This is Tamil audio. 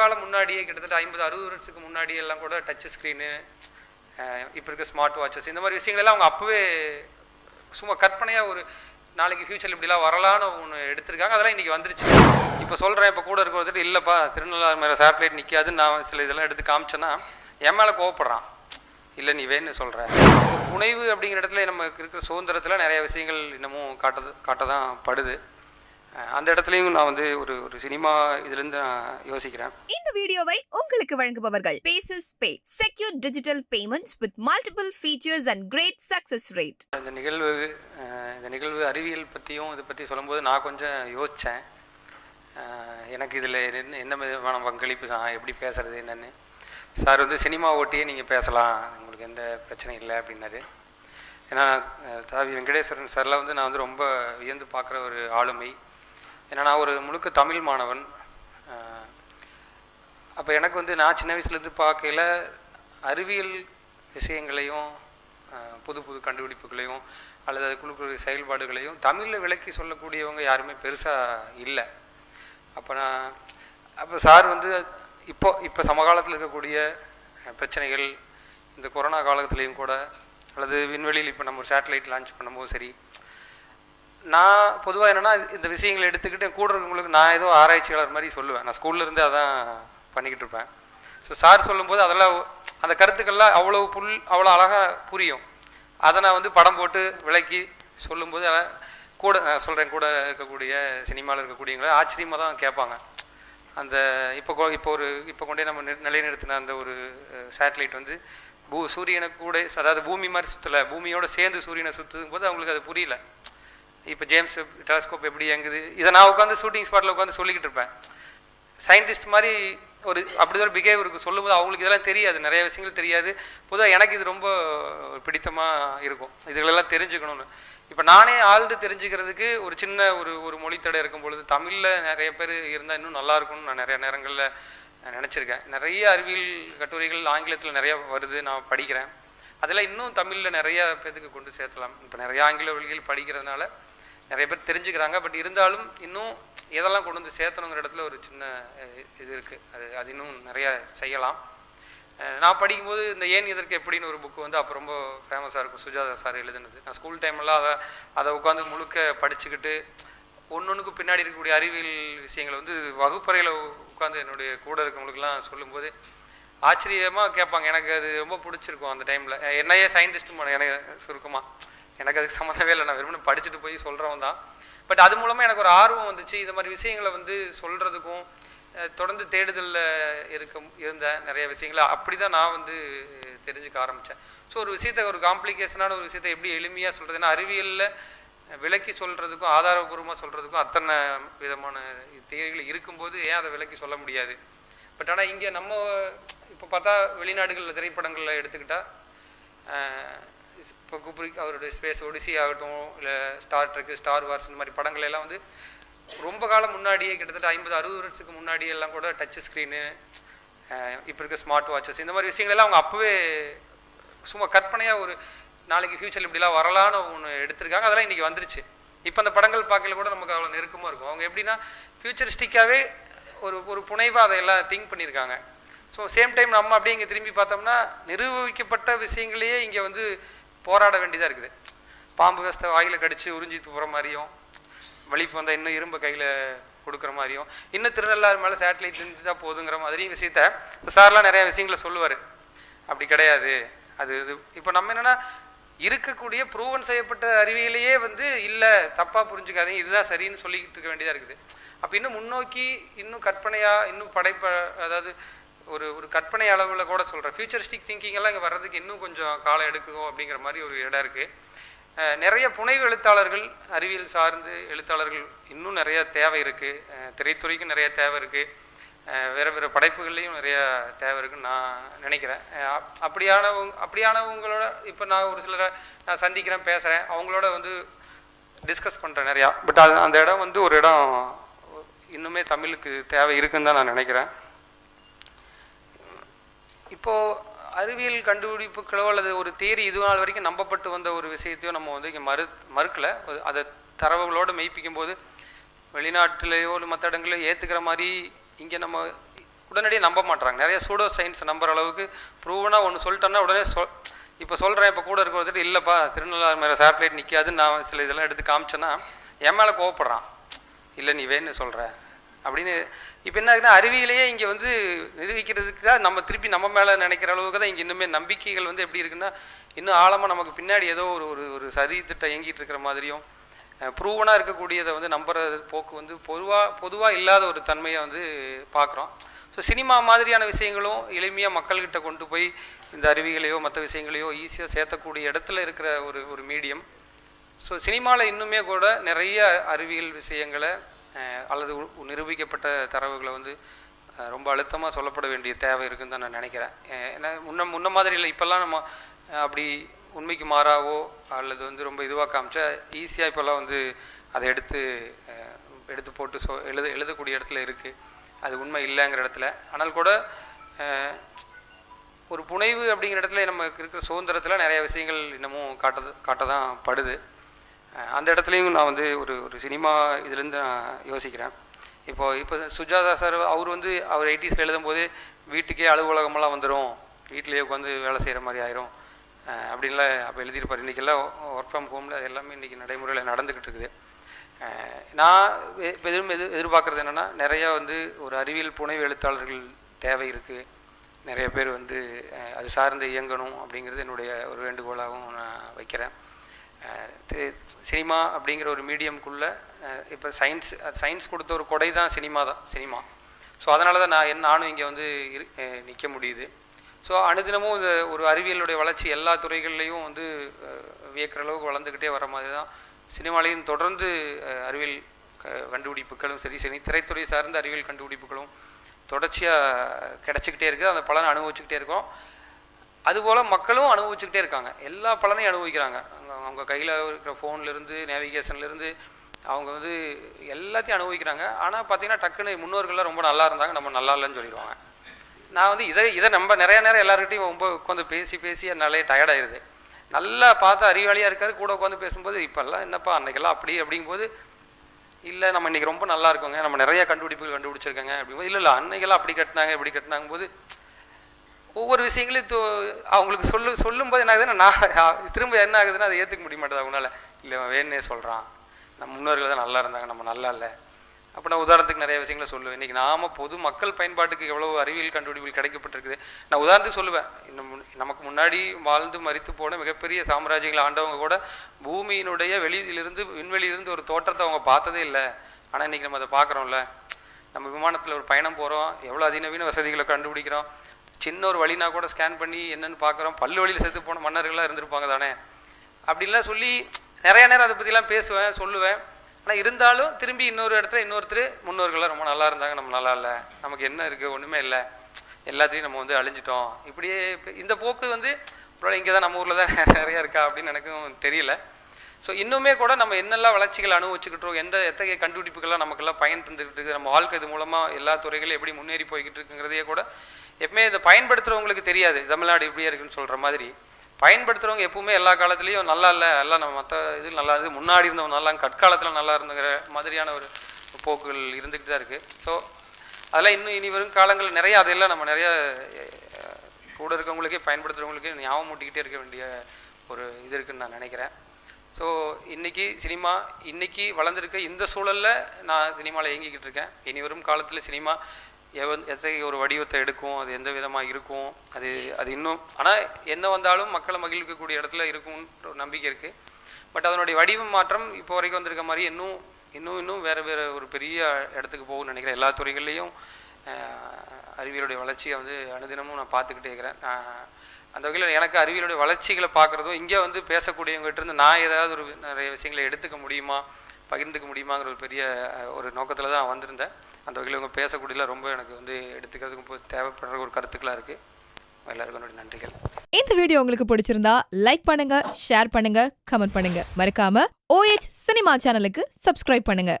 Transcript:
காலம் முன்னாடியே கிட்டத்தட்ட ஐம்பது அறுபது வருஷத்துக்கு முன்னாடி எல்லாம் கூட டச் ஸ்க்ரீனு இப்போ இருக்க ஸ்மார்ட் வாட்சஸ் இந்த மாதிரி விஷயங்கள் எல்லாம் அவங்க அப்போவே சும்மா கற்பனையாக ஒரு நாளைக்கு ஃப்யூச்சர் இப்படிலாம் வரலான்னு ஒன்று எடுத்திருக்காங்க. அதெல்லாம் இன்றைக்கி வந்துருச்சு. இப்போ சொல்கிறேன் இப்போ கூட இருக்கிற ஒருத்தர் இல்லைப்பா திருநள்ளாறு மேலே சேட்டலைட் நிற்காதுன்னு நான் சில இதெல்லாம் எடுத்து காமிச்சேன்னா என் மேலே கோவப்படுறான். இல்லை நீ வேணும்னு சொல்கிற உணைவு அப்படிங்கிற இடத்துல நமக்கு இருக்கிற சுதந்திரத்தில் நிறைய விஷயங்கள் இன்னமும் காட்டது காட்ட தான் படுது. அந்த இடத்துலையும் நான் வந்து ஒரு ஒரு சினிமா இதுலேருந்து நான் யோசிக்கிறேன். இந்த வீடியோவை உங்களுக்கு வழங்குபவர்கள் Paces Pay secure digital payments with multiple features and great success rate இந்த நிகழ்வு இந்த நிகழ்வு அறிவியல் பற்றியும் இதை பற்றி சொல்லும்போது நான் கொஞ்சம் யோசித்தேன் எனக்கு இதில் என்ன என்ன விதமான பங்களிப்பு நான் எப்படி பேசுறது என்னன்னு. சார் வந்து சினிமா ஓட்டியே நீங்கள் பேசலாம் உங்களுக்கு எந்த பிரச்சனையும் இல்லை அப்படின்னாரு. ஏன்னா தாவி வெங்கடேஸ்வரன் சார்லாம் வந்து நான் வந்து ரொம்ப வியந்து பார்க்குற ஒரு ஆளுமை. ஏன்னா நான் ஒரு முழுக்க தமிழ் மாணவன். அப்போ எனக்கு வந்து நான் சின்ன வயசுலேருந்து பார்க்கையில அறிவியல் விஷயங்களையும் புது புது கண்டுபிடிப்புகளையும் அல்லது அதுக்குள்ள செயல்பாடுகளையும் தமிழில் விளக்கி சொல்லக்கூடியவங்க யாருமே பெருசாக இல்லை. அப்போ நான் அப்போ சார் வந்து இப்போ இப்போ சமகாலத்தில் இருக்கக்கூடிய பிரச்சனைகள் இந்த கொரோனா காலத்துலேயும் கூட அல்லது விண்வெளியில் இப்போ நம்ம ஒரு சேட்டலைட் லான்ச் பண்ணும்போது சரி நான் பொதுவாக என்னென்னா இந்த விஷயங்களை எடுத்துக்கிட்டு கூட இருக்கவங்களுக்கு நான் ஏதோ ஆராய்ச்சியாளர் மாதிரி சொல்லுவேன். நான் ஸ்கூல்ல இருந்தே அதான் பண்ணிக்கிட்டு இருப்பேன். ஸோ சார் சொல்லும்போது அதெல்லாம் அந்த கருத்துக்கள்லாம் அவ்வளோ புல் அவ்வளோ அழகாக புரியும். அதை நான் வந்து படம் போட்டு விளக்கி சொல்லும்போது கூட நான் சொல்கிறேன் கூட இருக்கக்கூடிய சினிமாவில் இருக்கக்கூடியவங்களை ஆச்சரியமாக தான் கேட்பாங்க. அந்த இப்போ இப்போ ஒரு இப்போ கொண்டே நம்ம நிலைநிறுத்தின அந்த ஒரு சேட்டலைட் வந்து பூ சூரியனை கூட அதாவது பூமி மாதிரி சுற்றலை பூமியோட சேர்ந்து சூரியனை சுற்றுங்கும் போது அவங்களுக்கு அது புரியல. இப்போ ஜேம்ஸ் டெலஸ்கோப் எப்படி இயங்குது? இதை நான் உட்காந்து ஷூட்டிங் ஸ்பாட்டில் உட்காந்து சொல்லிக்கிட்டு இருப்பேன். சயின்டிஸ்ட் மாதிரி ஒரு அப்படி ஒரு பிஹேவியர் இருக்கு. சொல்லும்போது அவங்களுக்கு இதெல்லாம் தெரியாது. நிறைய விஷயங்கள் தெரியாது. பொதுவாக எனக்கு இது ரொம்ப பிடித்தமாக இருக்கும். இதுகளெல்லாம் தெரிஞ்சுக்கணும்னு. இப்போ நானே ஆழ்ந்து தெரிஞ்சுக்கிறதுக்கு ஒரு சின்ன ஒரு ஒரு மொழித்தடை இருக்கும் பொழுது தமிழில் நிறைய பேர் இருந்தால் இன்னும் நல்லா இருக்கும்னு நான் நிறைய நேரங்களில் நினச்சிருக்கேன். நிறைய அறிவியல் கட்டுரைகள் ஆங்கிலத்தில் நிறைய வருது. நான் படிக்கிறேன். அதெல்லாம் இன்னும் தமிழில் நிறைய பேத்துக்கு கொண்டு சேர்த்தலாம். இப்போ நிறைய ஆங்கில வழிகள் படிக்கிறதுனால நிறைய பேர் தெரிஞ்சுக்கிறாங்க. பட் இருந்தாலும் இன்னும் எதெல்லாம் கொண்டு வந்து சேர்த்தணுங்கிற இடத்துல ஒரு சின்ன இது இருக்குது அது அது இன்னும் நிறையா செய்யலாம். நான் படிக்கும்போது இந்த ஏன் இதற்கு எப்படின்னு ஒரு புக்கு வந்து அப்போ ரொம்ப ஃபேமஸாக இருக்கும். சுஜாதா சார் எழுதுனது. நான் ஸ்கூல் டைம்லாம் அதை அதை உட்காந்து முழுக்க படிச்சுக்கிட்டு ஒன்றுக்கு பின்னாடி இருக்கக்கூடிய அறிவியல் விஷயங்களை வந்து வகுப்பறையில் உட்காந்து என்னுடைய கூட இருக்கவங்களுக்குலாம் சொல்லும்போது ஆச்சரியமாக கேட்பாங்க. எனக்கு அது ரொம்ப பிடிச்சிருக்கும் அந்த டைமில் என்னையே சயின்டிஸ்ட் எனக்கு சுருக்கமாக எனக்கு அதுக்கு சம்மந்தமே இல்லை. நான் வெறுமனே படிச்சுட்டு போய் சொல்கிறவன் தான். பட் அது மூலமாக எனக்கு ஒரு ஆர்வம் வந்துச்சு. இது மாதிரி விஷயங்களை வந்து சொல்கிறதுக்கும் தொடர்ந்து தேடுதலில் இருக்க இருந்த நிறைய விஷயங்களை அப்படி தான் நான் வந்து தெரிஞ்சுக்க ஆரம்பித்தேன் ஸோ ஒரு விஷயத்தை ஒரு காம்ப்ளிகேஷனான ஒரு விஷயத்தை எப்படி எளிமையாக சொல்கிறதுன்னா அறிவியலில் விளக்கி சொல்கிறதுக்கும் ஆதாரபூர்வமாக சொல்கிறதுக்கும் அத்தனை விதமான தேவைகள் இருக்கும்போது ஏன் அதை விளக்கி சொல்ல முடியாது? பட் ஆனால் இங்கே நம்ம இப்போ பார்த்தா வெளிநாடுகளில் திரைப்படங்களில் எடுத்துக்கிட்டால் இப்போ குப்ரிக் அவருடைய ஸ்பேஸ் ஒடிசி ஆகட்டும் இல்லை ஸ்டார் ட்ரெக்கு ஸ்டார் வார்ஸ் இந்த மாதிரி படங்கள் எல்லாம் வந்து ரொம்ப காலம் முன்னாடியே கிட்டத்தட்ட ஐம்பது அறுபது வருஷத்துக்கு முன்னாடியே எல்லாம் கூட டச் ஸ்க்ரீனு இப்போ இருக்க ஸ்மார்ட் வாட்சஸ் இந்த மாதிரி விஷயங்கள் எல்லாம் அவங்க அப்போவே சும்மா கற்பனையாக ஒரு நாளைக்கு ஃப்யூச்சர் இப்படிலாம் வரலான்னு ஒன்று எடுத்திருக்காங்க. அதெல்லாம் இன்றைக்கி வந்துருச்சு. இப்போ அந்த படங்கள் பார்க்கல கூட நமக்கு அவ்வளோ நெருக்கமாக இருக்கும். அவங்க எப்படின்னா ஃப்யூச்சரிஸ்டிக்காகவே ஒரு ஒரு புனைவாக அதையெல்லாம் திங்க் பண்ணியிருக்காங்க. ஸோ சேம் டைம் நம்ம அப்படியே இங்கே திரும்பி பார்த்தோம்னா நிரூபிக்கப்பட்ட விஷயங்களையே இங்கே வந்து போராட வேண்டியதாக இருக்குது. பாம்பு வஸ்தை வாயில கடித்து உறிஞ்சி போகிற மாதிரியும் வலிப்பு வந்தால் இன்னும் இரும்பு கையில் கொடுக்குற மாதிரியும் இன்னும் திருநள்ளாறு மேலே சேட்டலைட் இருந்து தான் போதுங்கிற மாதிரி விஷயத்த இப்போ சார்லாம் நிறைய விஷயங்களை சொல்லுவார். அப்படி கிடையாது. அது இது இப்போ நம்ம என்னென்னா இருக்கக்கூடிய ப்ரூவன் செய்யப்பட்ட அறிவியலையே வந்து இல்லை தப்பாக புரிஞ்சுக்காதீங்க இதுதான் சரின்னு சொல்லிக்கிட்டு இருக்க வேண்டியதாக இருக்குது. அப்போ இன்னும் முன்னோக்கி இன்னும் கற்பனையாக இன்னும் படைப்ப அதாவது ஒரு ஒரு கற்பனை அளவில் கூட சொல்கிறேன் ஃபியூச்சரிஸ்டிக் திங்கிங் எல்லாம் இங்கே வர்றதுக்கு இன்னும் கொஞ்சம் காலம் எடுக்கும் அப்படிங்கிற மாதிரி ஒரு இடம் இருக்குது நிறைய புனைவு எழுத்தாளர்கள் அறிவியல் சார்ந்து எழுத்தாளர்கள் இன்னும் நிறைய தேவை இருக்குது திரைத்துறைக்கும் நிறைய தேவை இருக்குது வேறு வேறு படைப்புகள்லேயும் நிறைய தேவை இருக்குன்னு நான் நினைக்கிறேன். அப்படியானவங்க அப்படியானவங்களோட இப்போ நான் ஒரு சிலரை நான் சந்திக்கிறேன் பேசுகிறேன் அவங்களோட வந்து டிஸ்கஸ் பண்ணுறேன் நிறையா. பட் அது அந்த இடம் வந்து ஒரு இடம் இன்னுமே தமிழுக்கு தேவை இருக்குன்னு தான் நான் நினைக்கிறேன். இப்போது அறிவியல் கண்டுபிடிப்புகளோ அல்லது ஒரு தேரி இது நாள் வரைக்கும் நம்பப்பட்டு வந்த ஒரு விஷயத்தையோ நம்ம வந்து இங்கே மறு மறுக்கலை. அதை தரவுகளோடு மெய்ப்பிக்கும் போது வெளிநாட்டிலேயோ இல்லை மற்ற இடங்களையோ ஏற்றுக்கிற மாதிரி இங்கே நம்ம உடனடியாக நம்ப மாட்றாங்க. நிறைய சூடோ சயின்ஸ் நம்புற அளவுக்கு ப்ரூவனாக ஒன்று சொல்லிட்டோன்னா உடனே சொல் இப்போ சொல்கிறேன் இப்போ கூட இருக்க ஒருத்தர் இல்லைப்பா திருநள்ளாறு மேலே சேட்டலைட் நிற்காதுன்னு நான் சில இதெல்லாம் எடுத்து காமிச்சேன்னா என் மேலே கோவப்படுறான். இல்லை நீ வேணும்னு சொல்கிற அப்படின்னு இப்போ என்ன ஆகுதுன்னா அறிவியலையே இங்கே வந்து நிரூபிக்கிறதுக்கு நம்ம திருப்பி நம்ம மேலே நினைக்கிற அளவுக்கு தான் இங்கே இன்னுமே நம்பிக்கைகள் வந்து எப்படி இருக்குன்னா இன்னும் ஆழமாக நமக்கு பின்னாடி ஏதோ ஒரு ஒரு ஒரு சதி திட்டம் இயங்கிட்டு இருக்கிற மாதிரியும் ப்ரூவனாக இருக்கக்கூடியதை வந்து நம்புற போக்கு வந்து பொதுவாக பொதுவாக இல்லாத ஒரு தன்மையை வந்து பார்க்குறோம் ஸோ சினிமா மாதிரியான விஷயங்களும் எளிமையாக மக்கள்கிட்ட கொண்டு போய் இந்த அறிவிகளையோ மற்ற விஷயங்களையோ ஈஸியாக சேர்த்தக்கூடிய இடத்துல இருக்கிற ஒரு ஒரு மீடியம் ஸோ சினிமாவில் இன்னுமே கூட நிறைய அறிவியல் விஷயங்களை அல்லது நிரூபிக்கப்பட்ட தரவுகளை வந்து ரொம்ப அழுத்தமாக சொல்லப்பட வேண்டிய தேவை இருக்குன்னு தான் நான் நினைக்கிறேன். ஏன்னா முன்ன முன்ன மாதிரி இல்லை இப்போல்லாம் நம்ம அப்படி உண்மைக்கு மாறாவோ அல்லது வந்து ரொம்ப இதுவாக காமிச்சா ஈஸியாக இப்போல்லாம் வந்து அதை எடுத்து எடுத்து போட்டு சொ எழுத எழுதக்கூடிய இடத்துல இருக்குது அது உண்மை இல்லைங்கிற இடத்துல. ஆனால் கூட ஒரு புனைவு அப்படிங்கிற இடத்துல நமக்கு இருக்கிற சுதந்திரத்தில் நிறைய விஷயங்கள் இன்னமும் காட்ட காட்ட தான் படுது. அந்த இடத்துலையும் நான் வந்து ஒரு ஒரு சினிமா இதுலேருந்து நான் யோசிக்கிறேன். இப்போ இப்போ சுஜாதா சார் அவர் வந்து அவர் எயிட்டிஸில் எழுதும்போது வீட்டுக்கே அலுவலகமெல்லாம் வந்துடும் வீட்டிலேயே உட்காந்து வேலை செய்கிற மாதிரி ஆயிரும். அப்படின்லாம் அப்போ எழுதியிருப்பார். இன்றைக்கெல்லாம் ஒர்க் ஃப்ரம் ஹோமில் அது எல்லாமே இன்றைக்கி நடைமுறையில் நடந்துக்கிட்டு இருக்குது. நான் எ- இப்ப எதிரும் எதிர்பார்க்குறது என்னென்னா நிறையா வந்து ஒரு அறிவியல் புனைவு எழுத்தாளர்கள் தேவை இருக்குது நிறைய பேர் வந்து அது சார்ந்து இயங்கணும் அப்படிங்கிறது என்னுடைய ஒரு வேண்டுகோளாகவும் நான் வைக்கிறேன். சினிமா அப்படிங்கிற ஒரு மீடியம்குள்ளே இப்போ சயின்ஸ் சயின்ஸ் கொடுத்த ஒரு கொடை தான் சினிமா தான் சினிமா. ஸோ அதனால தான் நான் என் நானும் இங்கே வந்து நிற்க முடியுது. ஸோ அனுதினமும் இந்த ஒரு அறிவியலுடைய வளர்ச்சி எல்லா துறைகள்லேயும் வந்து வியக்கிற அளவுக்கு வளர்ந்துக்கிட்டே வர மாதிரி தான் சினிமாலையும் தொடர்ந்து அறிவியல் க- கண்டுபிடிப்புகளும் சரி சரி திரைத்துறை சார்ந்த அறிவியல் கண்டுபிடிப்புகளும் தொடர்ச்சியாக கிடச்சிக்கிட்டே இருக்குது அந்த பலனை அனுபவிச்சுக்கிட்டே இருக்கோம். அதுபோல் மக்களும் அனுபவிச்சுக்கிட்டே இருக்காங்க. எல்லா பலனையும் அனுபவிக்கிறாங்க. அவங்க கையில் இருக்கிற ஃபோன்லேருந்து நேவிகேஷன்லேருந்து அவங்க வந்து எல்லாத்தையும் அனுபவிக்கிறாங்க. ஆனால் பார்த்தீங்கன்னா டக்குன்னு முன்னோர்கள்லாம் ரொம்ப நல்லா இருந்தாங்க நம்ம நல்லா இல்லைன்னு சொல்லிடுவாங்க. நான் வந்து இதை இதை நம்ம நிறைய நேரம் எல்லாருக்கிட்டையும் ரொம்ப உட்காந்து பேசி பேசி என்னாலே டயர்ட் நல்லா பார்த்தா அறிவாளியாக இருக்காரு கூட உட்காந்து பேசும்போது இப்போல்லாம் என்னப்பா அன்றைக்கெல்லாம் அப்படி அப்படிங்கும்போது இல்லை நம்ம இன்றைக்கி ரொம்ப நல்லா இருக்கோங்க. நம்ம நிறைய கண்டுபிடிப்புகள் கண்டுபிடிச்சிருக்கோங்க அப்படிங்கும்போது இல்லை இல்லை அன்னைக்கெல்லாம் அப்படி கட்டினாங்க இப்படி கட்டினாங்க போது ஒவ்வொரு விஷயங்களையும் அவங்களுக்கு சொல்லு சொல்லும்போது என்ன ஆகுதுன்னா நான் திரும்ப என்ன ஆகுதுன்னா அதை ஏற்றுக்க முடிய மாட்டேது அவங்களால. இல்லை அவன் வேணே சொல்கிறான் நம்ம முன்னோர்கள் தான் நல்லா இருந்தாங்க நம்ம நல்லா இல்லை. அப்போ நான் உதாரணத்துக்கு நிறைய விஷயங்களை சொல்லுவேன். இன்றைக்கி நாம பொது மக்கள் பயன்பாட்டுக்கு எவ்வளோ அறிவியல் கண்டுபிடிப்புகள் கிடைக்கப்பட்டிருக்குது. நான் உதாரணத்துக்கு சொல்லுவேன். இன்னும் முன்- நமக்கு முன்னாடி வாழ்ந்து மறித்து போன மிகப்பெரிய சாம்ராஜ்யங்களை ஆண்டவங்க கூட பூமியினுடைய வெளியிலிருந்து விண்வெளியிலிருந்து ஒரு தோற்றத்தை அவங்க பார்த்ததே இல்லை. ஆனால் இன்றைக்கி நம்ம அதை பார்க்குறோம்ல. நம்ம விமானத்தில் ஒரு பயணம் போகிறோம் எவ்வளோ அதிநவீன வசதிகளை கண்டுபிடிக்கிறோம். சின்ன ஒரு வழினா கூட ஸ்கேன் பண்ணி என்னென்னு பார்க்குறோம். பல்லு வழியில் செத்து போன மன்னர்கள்லாம் இருந்திருப்பாங்க தானே. அப்படின்லாம் சொல்லி நிறைய நேரம் அதை பற்றிலாம் பேசுவேன் சொல்லுவேன். ஆனால் இருந்தாலும் திரும்பி இன்னொரு இடத்துல இன்னொருத்தர் முன்னோர்கள்லாம் ரொம்ப நல்லா இருந்தாங்க. நம்ம நல்லா இல்லை. நமக்கு என்ன இருக்குது ஒன்றுமே இல்லை. எல்லாத்தையும் நம்ம வந்து அழிஞ்சிட்டோம். இப்படியே இந்த போக்கு வந்து ஒருவேளை இங்கே தான் நம்ம ஊரில் தான் நிறையா இருக்கா? அப்படின்னு எனக்கும் தெரியல. ஸோ இன்னுமே கூட நம்ம என்னெல்லாம் வளர்ச்சிகள் அனுபவிச்சுக்கிட்டோம் எந்த எத்தகைய கண்டுபிடிப்புகள்லாம் நமக்கெல்லாம் பயன் தந்துக்கிட்டு இருக்குது நம்ம வாழ்க்கை இது மூலமாக எல்லா துறைகளும் எப்படி முன்னேறி போய்கிட்டு இருக்குங்கிறதையே கூட எப்பவுமே இதை பயன்படுத்துகிறவங்களுக்கு தெரியாது. தமிழ்நாடு இப்படியே இருக்குன்னு சொல்கிற மாதிரி. பயன்படுத்துகிறவங்க எப்பவுமே எல்லா காலத்துலேயும் நல்லா இல்லை எல்லாம் நம்ம மற்ற இது நல்லா இருந்து முன்னாடி இருந்தவங்க நல்லா கற்காலத்தில் நல்லா இருந்துங்கிற மாதிரியான ஒரு போக்குகள் இருந்துக்கிட்டு தான் இருக்குது ஸோ அதெல்லாம் இன்னும் இனி வரும் காலங்களில் நிறைய அதெல்லாம் நம்ம நிறைய கூட இருக்கவங்களுக்கே பயன்படுத்துகிறவங்களுக்கே ஞாபகம் மூட்டிக்கிட்டே இருக்க வேண்டிய ஒரு இது இருக்குன்னு நான் நினைக்கிறேன். ஸோ இன்றைக்கி சினிமா இன்னைக்கு வளர்ந்துருக்க இந்த சூழலில் நான் சினிமாவில் இயங்கிக்கிட்டு இருக்கேன். இனி வரும் காலத்தில் சினிமா எவன் எத்தகைய ஒரு வடிவத்தை எடுக்கும்? அது எந்த விதமாக இருக்கும்? அது அது இன்னும் ஆனால் என்ன வந்தாலும் மக்களை மகிழ்விக்கக்கூடிய இடத்துல இருக்கும்ன்ற ஒரு நம்பிக்கை இருக்குது பட் அதனுடைய வடிவம் மாற்றம் இப்போ வரைக்கும் வந்திருக்க மாதிரி இன்னும் இன்னும் இன்னும் வேறு வேறு ஒரு பெரிய இடத்துக்கு போகும்னு நினைக்கிறேன். எல்லா துறைகள்லேயும் அறிவியலுடைய வளர்ச்சியை வந்து அனுதினமும் நான் பார்த்துக்கிட்டே இருக்கிறேன். நான் அந்த வகையில் எனக்கு அறிவியலுடைய வளர்ச்சிகளை பார்க்குறதும் இங்கே வந்து பேசக்கூடியவங்ககிட்ட இருந்து நான் ஏதாவது ஒரு நிறைய விஷயங்களை எடுத்துக்க முடியுமா? பகிர்ந்துக்க முடியுமாங்கிற ஒரு பெரிய ஒரு நோக்கத்தில் தான் நான் வந்திருந்தேன். அந்த வகையில் இவங்க பேசக்கூடியல ரொம்ப எனக்கு வந்து எடுத்துக்கிறதுக்கு இப்போ தேவைப்படுற ஒரு கருத்துக்களாக இருக்குது எல்லாருக்கும் என்னுடைய நன்றிகள். இந்த வீடியோ உங்களுக்கு பிடிச்சிருந்தா லைக் பண்ணுங்க ஷேர் பண்ணுங்க கமெண்ட் பண்ணுங்க. மறக்காம ஓஎச் சினிமா சேனலுக்கு சப்ஸ்கிரைப் பண்ணுங்க.